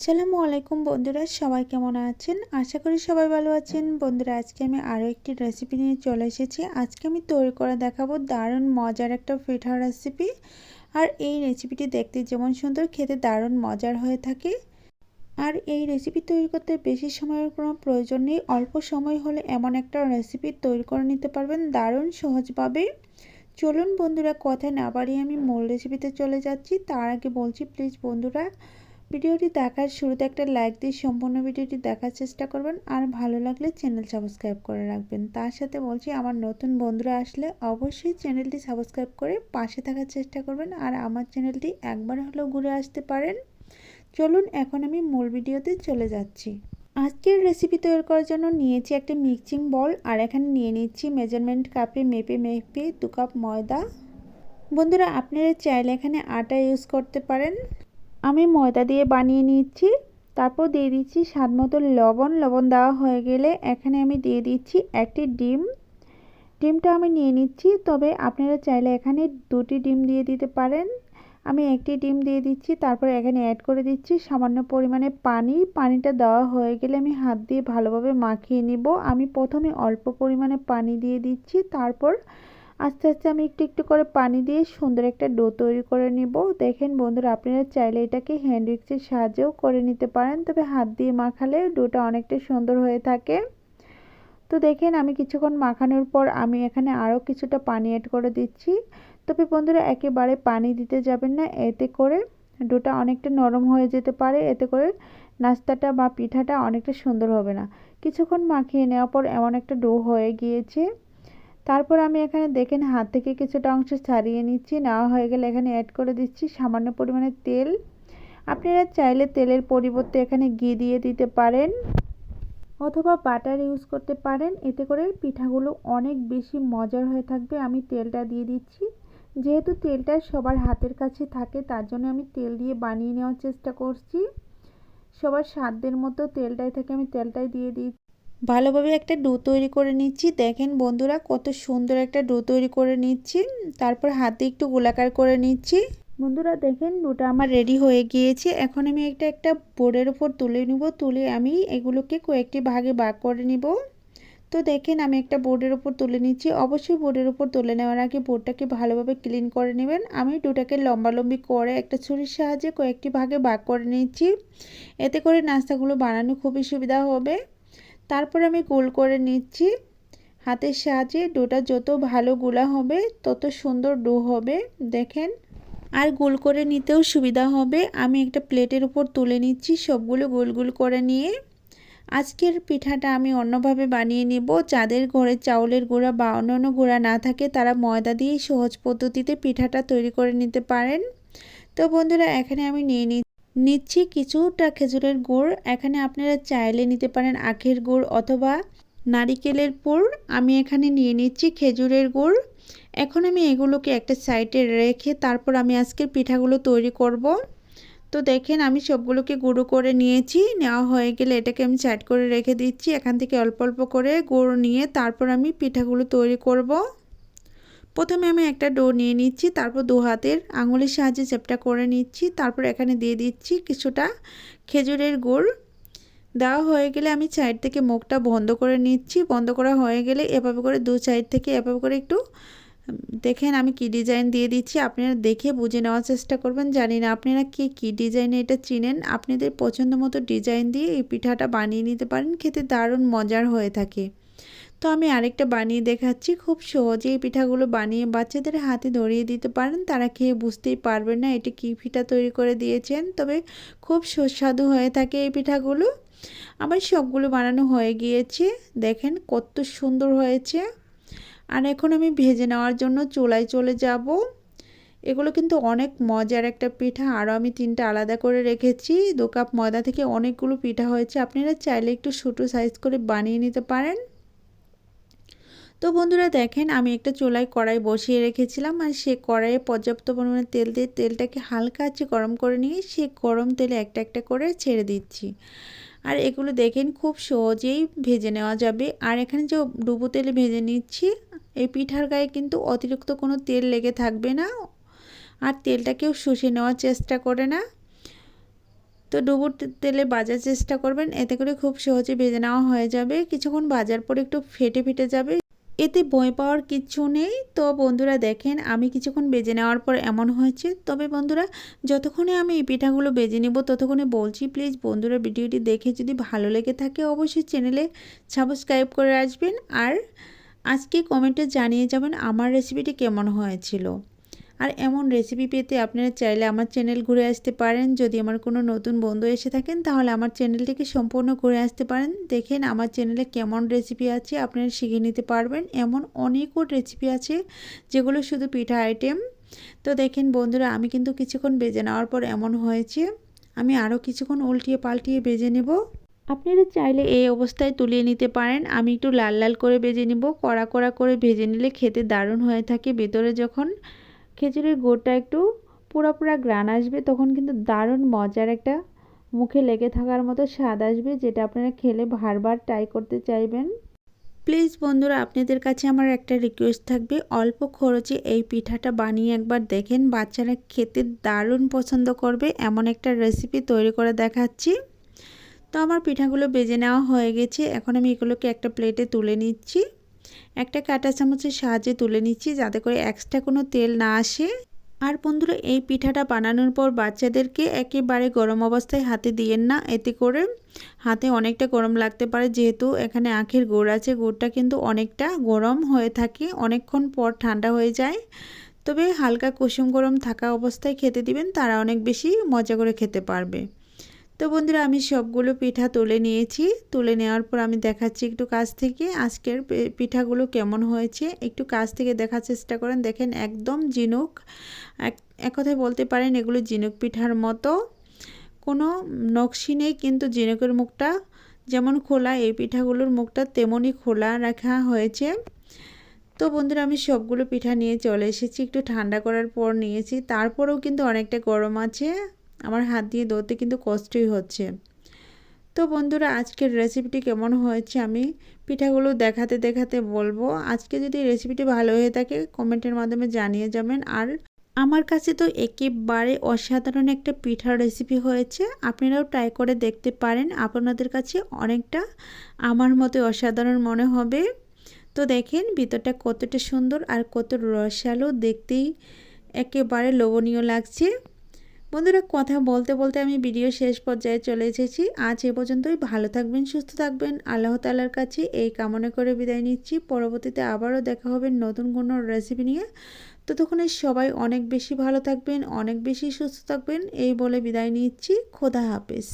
আসসালামু আলাইকুম বন্ধুরা, সবাই কেমন আছেন? আশা করি সবাই ভালো আছেন। বন্ধুরা, আজকে আমি আরও একটি রেসিপি নিয়ে চলে এসেছি। আজকে আমি তৈরি করে দেখাবো দারুণ মজার একটা পিঠা রেসিপি আর এই রেসিপিটি দেখতে যেমন সুন্দর, খেতে দারুণ মজার হয়ে থাকে। আর এই রেসিপি তৈরি করতে বেশি সময়ের কোনো প্রয়োজন নেই। অল্প সময় হলে এমন একটা রেসিপি তৈরি করে নিতে পারবেন দারুণ সহজভাবে। চলুন বন্ধুরা কথা না বাড়িয়ে আমি মূল রেসিপিতে চলে যাচ্ছি। তার আগে বলছি প্লিজ বন্ধুরা ভিডিওটি দেখার শুরুতে একটা লাইক দিয়ে সম্পূর্ণ ভিডিওটি দেখার চেষ্টা করবেন। আর ভালো লাগলে চ্যানেল সাবস্ক্রাইব করে রাখবেন। তার সাথে বলছি, আমার নতুন বন্ধুরা আসলে অবশ্যই চ্যানেলটি সাবস্ক্রাইব করে পাশে থাকার চেষ্টা করবেন। আর আমার চ্যানেলটি একবার হলেও ঘুরে আসতে পারেন। চলুন, এখন আমি মূল ভিডিওতে চলে যাচ্ছি। আজকের রেসিপি তৈরি করার জন্য নিয়েছি একটা মিক্সিং বল আর এখানে নিয়ে নিচ্ছি মেজারমেন্ট কাপে মেপে মেপে দু কাপ ময়দা। বন্ধুরা, আপনারা চাইলে এখানে আটা ইউজ করতে পারেন। আমি ময়দা দিয়ে বানিয়ে নিচ্ছি, তারপর দিয়ে দিচ্ছি স্বাদ মতো লবণ। লবণ দেওয়া হয়ে গেলে এখানে আমি দিয়ে দিচ্ছি একটি ডিম। ডিমটা আমি নিয়ে নিচ্ছি, তবে আপনারা চাইলে এখানে দুটি ডিম দিয়ে দিতে পারেন। আমি একটি ডিম দিয়ে দিচ্ছি, তারপর এখানে অ্যাড করে দিচ্ছি সামান্য পরিমাণে পানি। পানিটা দেওয়া হয়ে গেলে আমি হাত দিয়ে ভালোভাবে মাখিয়ে নিব। আমি প্রথমে অল্প পরিমাণে পানি দিয়ে দিচ্ছি, তারপর আস্তে আস্তে আমি একটু একটু করে পানি দিয়ে সুন্দর একটা ডো তৈরি করে নিব। দেখেন বন্ধুরা, আপনারা চাইলে এটাকে হ্যান্ড উইক্সের সাহায্যেও করে নিতে পারেন, তবে হাত দিয়ে মাখালে ডোটা অনেকটা সুন্দর হয়ে থাকে। তো দেখেন, আমি কিছুক্ষণ মাখানোর পর আমি এখানে আরও কিছুটা পানি অ্যাড করে দিচ্ছি। তবে বন্ধুরা, একেবারে পানি দিতে যাবেন না, এতে করে ডোটা অনেকটা নরম হয়ে যেতে পারে, এতে করে নাস্তাটা বা পিঠাটা অনেকটা সুন্দর হবে না। কিছুক্ষণ মাখিয়ে নেওয়ার পর এমন একটা ডো হয়ে গিয়েছে। তারপর আমি এখানে দেখেন হাত থেকে কিছুটা অংশ ছাড়িয়ে নিচ্ছি। নেওয়া হয়ে গেলে এখানে অ্যাড করে দিচ্ছি সামান্য পরিমাণে তেল। আপনারা চাইলে তেলের পরিবর্তে এখানে ঘি দিয়ে দিতে পারেন অথবা বাটার ইউজ করতে পারেন। এতে করে পিঠাগুলো অনেক বেশি মজার হয়ে থাকবে। আমি তেলটা দিয়ে দিচ্ছি। যেহেতু তেলটা সবার হাতের কাছে থাকে, তার জন্য আমি তেল দিয়ে বানিয়ে নেওয়ার চেষ্টা করছি। সবার স্বাদের মতো তেলটাই থাকে, আমি তেলটাই দিয়ে দিই ভালোভাবে একটা ডো তৈরি করে নিচ্ছি। দেখেন বন্ধুরা কত সুন্দর একটা ডো তৈরি করে নিচ্ছি। তারপর হাতে একটু গোলাকার করে নিচ্ছি। বন্ধুরা দেখেন ডোটা আমার রেডি হয়ে গিয়েছে। এখন আমি একটা একটা বোর্ডের উপর তুলে নিব। তুলে আমি এগুলোকে কয়েকটি ভাগে ভাগ করে নিব। তো দেখেন আমি একটা বোর্ডের উপর তুলে নিচ্ছি। অবশ্যই বোর্ডের উপর তুলে নেওয়ার আগে বোর্ডটাকে ভালোভাবে ক্লিন করে নেবেন। আমি ডোটাকে লম্বালম্বি করে একটা ছুরির সাহায্যে কয়েকটি ভাগে ভাগ করে নিচ্ছি। এতে করে নাস্তাগুলো বানানো খুবই সুবিধা হবে। তারপর আমি গোল করে নিচ্ছি। হাতের সাহায্যে ডোটা যত ভালো গোলা হবে, তত সুন্দর ডো হবে, দেখেন। আর গোল করে নিতেও সুবিধা হবে। আমি একটা প্লেটের উপর তুলে নিচ্ছি সবগুলো গোল গোল করে নিয়ে। আজকের পিঠাটা আমি অন্যভাবে বানিয়ে নেব। যাদের ঘরে চাউলের গুঁড়া বা অন্যান্য গুঁড়া না থাকে, তারা ময়দা দিয়ে সহজ পদ্ধতিতে পিঠাটা তৈরি করে নিতে পারেন। তো বন্ধুরা, এখানে আমি নিয়ে নিচ্ছি নিচ্ছি কিছুটা খেজুরের গুড়। এখানে আপনারা চাইলে নিতে পারেন আখের গুড় অথবা নারিকেলের পুর। আমি এখানে নিয়ে নিচ্ছি খেজুরের গুড়। এখন আমি এগুলোকে একটা সাইডে রেখে তারপর আমি আজকের পিঠাগুলো তৈরি করব। তো দেখেন আমি সবগুলোকে গুঁড়ো করে নিয়েছি। নেওয়া হয়ে গেলে এটাকে আমি সাইড করে রেখে দিচ্ছি। এখান থেকে অল্প অল্প করে গুঁড়ো নিয়ে তারপর আমি পিঠাগুলো তৈরি করব। প্রথমে আমি একটা ডো নিয়ে নিচ্ছি, তারপর দু হাতের আঙুলের সাহায্যে চেপটা করে নিচ্ছি, তারপর এখানে দিয়ে দিচ্ছি কিছুটা খেজুরের গুড়। দেওয়া হয়ে গেলে আমি সাইড থেকে মুখটা বন্ধ করে নিচ্ছি, বন্ধ করা হয়ে গেলে এভাবে করে দু সাইড থেকে এভাবে করে একটু, দেখেন আমি কি ডিজাইন দিয়ে দিচ্ছি, আপনারা দেখে বুঝে নেওয়ার চেষ্টা করবেন, জানি না আপনারা কি কি ডিজাইনে এটা চিনেন, আপনাদের পছন্দ মতো ডিজাইন দিয়ে এই পিঠাটা বানিয়ে নিতে পারেন, খেতে দারুণ মজার হয়ে থাকে। তো আমি আরেকটা বানিয়ে দেখাচ্ছি। খুব সহজেই পিঠাগুলো বানিয়ে বাচ্চাদের হাতে ধরিয়ে দিতে পারেন। তারা খেয়ে বুঝতেই পারবেন না এটি কী পিঠা তৈরি করে দিয়েছেন। তবে খুব সুস্বাদু হয়ে থাকে এই পিঠাগুলো। আমার সবগুলো বানানো হয়ে গিয়েছে। দেখেন কত সুন্দর হয়েছে। আর এখন আমি ভেজে নেওয়ার জন্য চুলায় চলে যাব। এগুলো কিন্তু অনেক মজার একটা পিঠা। আরও আমি তিনটা আলাদা করে রেখেছি। দু কাপ ময়দা থেকে অনেকগুলো পিঠা হয়েছে। আপনারা চাইলে একটু ছোটো সাইজ করে বানিয়ে নিতে পারেন। তো বন্ধুরা দেখেন, আমি একটা চুলায় কড়াই বসিয়ে রেখেছিলাম আর সে কড়াইয়ে পর্যাপ্ত পরিমাণে তেল দিয়ে তেলটাকে হালকা আছে গরম করে নিয়ে সে গরম তেলে একটা একটা করে ছেড়ে দিচ্ছি। আর এগুলো দেখেন খুব সহজেই ভেজে নেওয়া যাবে। আর এখানে যে ডুবো তেলে ভেজে নিচ্ছি, এই পিঠার গায়ে কিন্তু অতিরিক্ত কোনো তেল লেগে থাকবে না আর তেলটাকেও শুষে নেওয়ার চেষ্টা করে না। তো ডুবুর তেলে বাজার চেষ্টা করবেন, এতে করে খুব সহজে ভেজে নেওয়া হয়ে যাবে। কিছুক্ষণ বাজার পর একটু ফেটে ফেটে যাবে। এতে বই পাওয়ার কিছু নেই। তো বন্ধুরা দেখেন, আমি কিছুক্ষণ বেজে নেওয়ার পর এমন হয়েছে। তবে বন্ধুরা, যতক্ষণে আমি এই পিঠাগুলো বেজে নেব, ততক্ষণে বলছি প্লিজ বন্ধুরা, ভিডিওটি দেখে যদি ভালো লেগে থাকে, অবশ্যই চ্যানেলে সাবস্ক্রাইব করে আসবেন আর আজকে কমেন্টে জানিয়ে যাবেন আমার রেসিপিটি কেমন হয়েছিল। আর এমন রেসিপি পেতে আপনারা চাইলে আমার চ্যানেল ঘুরে আসতে পারেন। যদি আমার কোনো নতুন বন্ধু এসে থাকেন, তাহলে আমার চ্যানেলটিকে সম্পূর্ণ ঘুরে আসতে পারেন। দেখেন, আমার চ্যানেলে কেমন রেসিপি আছে আপনারা শিখে নিতে পারবেন। এমন অনেকও রেসিপি আছে, যেগুলো শুধু পিঠা আইটেম তো দেখেন বন্ধুরা, আমি কিন্তু কিছুক্ষণ বেজে নেওয়ার পর এমন হয়েছে। আমি আরও কিছুক্ষণ উল্টিয়ে পাল্টিয়ে বেজে নেব। আপনারা চাইলে এই অবস্থায় তুলিয়ে নিতে পারেন। আমি একটু লাল লাল করে বেজে নিব। কড়া কড়া করে ভেজে নিলে খেতে দারুণ হয়ে থাকে ভেতরে যখন। খেজুরের গুড়টা একটু পুরো পুরো গ্রান আসবে, তখন কিন্তু দারুণ মজার একটা মুখে লেগে থাকার মতো স্বাদ আসবে, যেটা আপনারা খেলে বারবার ট্রাই করতে চাইবেন। প্লিজ বন্ধুরা, আপনাদের কাছে আমার একটা রিকোয়েস্ট থাকবে। অল্প খরচে এই পিঠাটা বানিয়ে একবার দেখেন, বাচ্চারা খেতে দারুণ পছন্দ করবে, এমন একটা রেসিপি তৈরি করে দেখাচ্ছি। তো আমার পিঠাগুলো বেজে নেওয়া হয়ে গেছে, এখন আমি এগুলোকে একটা প্লেটে তুলে নিচ্ছি। একটা কাঁটা চামচের সাহায্যে তুলে নিচ্ছি যাতে করে এক্সট্রা কোনো তেল না আসে। আর বন্ধুরা, এই পিঠাটা বানানোর পর বাচ্চাদেরকে একেবারে গরম অবস্থায় হাতে দিয়েন না। এতে করে হাতে অনেকটা গরম লাগতে পারে, যেহেতু এখানে আখের গুড় আছে। গুড়টা কিন্তু অনেকটা গরম হয়ে থাকে, অনেকক্ষণ পর ঠান্ডা হয়ে যায়। তবে হালকা কুসুম গরম থাকা অবস্থায় খেতে দিবেন, তারা অনেক বেশি মজা করে খেতে পারবে। তো বন্ধুরা, আমি সবগুলো পিঠা তুলে নিয়েছি। তুলে নেওয়ার পর আমি দেখাচ্ছি একটু কাছ থেকে আজকের পিঠাগুলো কেমন হয়েছে। একটু কাছ থেকে দেখার চেষ্টা করেন। দেখেন একদম জিনুক এক কথায় বলতে পারেন, এগুলো জিনুক পিঠার মতো। কোনো নকশি নেই, কিন্তু জিনুকের মুখটা যেমন খোলা, এই পিঠাগুলোর মুখটা তেমনই খোলা রাখা হয়েছে। তো বন্ধুরা, আমি সবগুলো পিঠা নিয়ে চলে এসেছি। একটু ঠান্ডা করার পর নিয়েছি। তারপরেও কিন্তু অনেকটা গরম আছে। আমার হাত দিয়ে ধরতে কিন্তু কষ্টই হচ্ছে। তো বন্ধুরা, আজকের রেসিপিটি কেমন হয়েছে আমি পিঠাগুলো দেখাতে দেখাতে বলব। আজকে যদি রেসিপিটি ভালো হয়ে থাকে কমেন্টের মাধ্যমে জানিয়ে যাবেন। আর আমার কাছে তো একেবারে অসাধারণ একটা পিঠার রেসিপি হয়েছে। আপনারাও ট্রাই করে দেখতে পারেন। আপনাদের কাছে অনেকটা আমার মতো অসাধারণ মনে হবে। তো দেখেন, ভিতরটা কতটা সুন্দর আর কত রসালো। দেখতেই একেবারে লোভনীয় লাগছে। বন্ধুরা কথা বলতে বলতে আমি ভিডিও শেষ পর্যায়ে চলে এসেছি। আজ এ পর্যন্তই। ভালো থাকবেন, সুস্থ থাকবেন। আল্লাহ তালার কাছে এই কামনা করে বিদায় নিচ্ছি। পরবর্তীতে আবারও দেখা হবে নতুন কোনো রেসিপি নিয়ে। ততক্ষণে সবাই অনেক বেশি ভালো থাকবেন, অনেক বেশি সুস্থ থাকবেন। এই বলে বিদায় নিচ্ছি। খোদা হাফেজ।